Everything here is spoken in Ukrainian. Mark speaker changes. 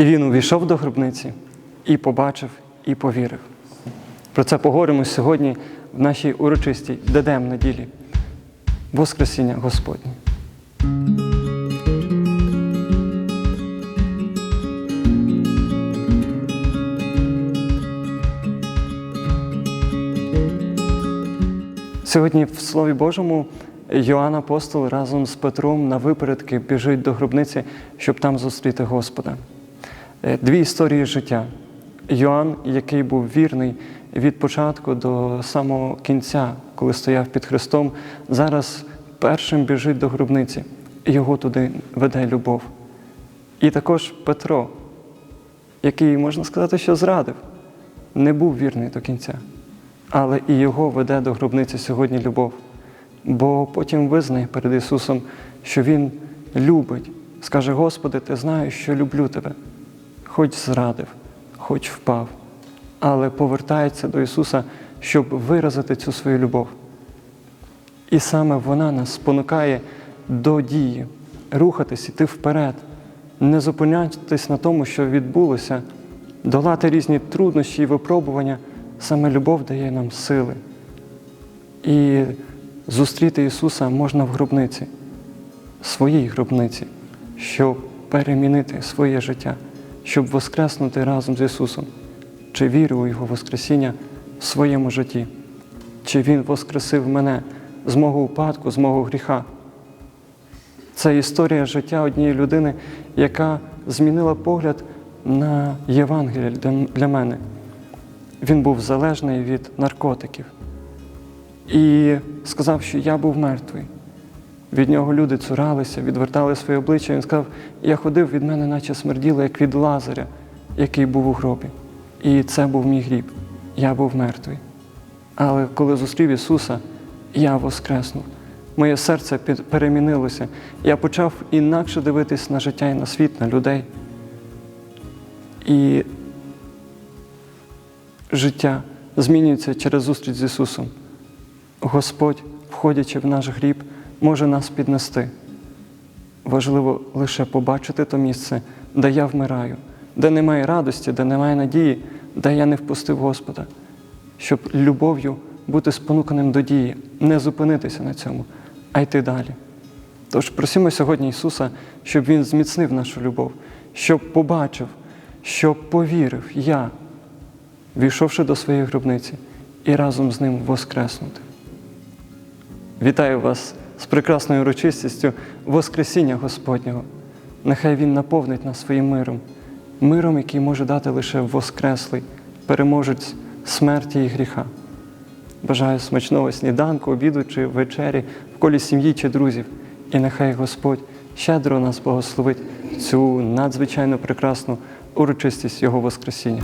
Speaker 1: І він увійшов до гробниці і побачив, і повірив. Про це поговоримо сьогодні в нашій урочистій дедем неділі. Воскресіння Господнє. Сьогодні в Слові Божому Йоанн Апостол разом з Петром на випередки біжить до гробниці, щоб там зустріти Господа. Е, Дві історії життя. Йоанн, який був вірний від початку до самого кінця, коли стояв під Христом, зараз першим біжить до гробниці. Його туди веде любов. І також Петро, який, можна сказати, що зрадив, не був вірний до кінця. Але і його веде до гробниці сьогодні любов. Бо потім визнає перед Ісусом, що Він любить. Скаже, Господи, ти знаєш, що люблю тебе, хоч зрадив, хоч впав, але повертається до Ісуса, щоб виразити цю свою любов. І саме вона нас спонукає до дії, рухатись, іти вперед, не зупинятись на тому, що відбулося, долати різні труднощі і випробування. Саме любов дає нам сили. І зустріти Ісуса можна в гробниці, своїй гробниці, щоб перемінити своє життя, щоб воскреснути разом з Ісусом, чи вірю у Його Воскресіння в своєму житті, чи Він воскресив мене з мого упадку, з мого гріха. Це історія життя однієї людини, яка змінила погляд на Євангеліє для- мене. Він був залежний від наркотиків і сказав, що я був мертвий. Від нього люди цуралися, відвертали своє обличчя. Він сказав, я ходив від мене, наче смерділо, як від Лазаря, який був у гробі. І це був мій гріб. Я був мертвий. Але коли зустрів Ісуса, я воскреснув. Моє серце перемінилося. Я почав інакше дивитись на життя і на світ, на людей. І життя змінюється через зустріч з Ісусом. Господь, входячи в наш гріб, може нас піднести. Важливо лише побачити то місце, де я вмираю, де немає радості, де немає надії, де я не впустив Господа, щоб любов'ю бути спонуканим до дії, не зупинитися на цьому, а йти далі. Тож просимо сьогодні Ісуса, щоб Він зміцнив нашу любов, щоб побачив, щоб повірив я, війшовши до своєї гробниці, і разом з ним воскреснути. Вітаю вас з прекрасною урочистістю Воскресіння Господнього. Нехай Він наповнить нас своїм миром, миром, який може дати лише Воскреслий, переможець смерті і гріха. Бажаю смачного сніданку, обіду чи вечері в колі сім'ї чи друзів. І нехай Господь щедро нас благословить цю надзвичайно прекрасну урочистість Його Воскресіння.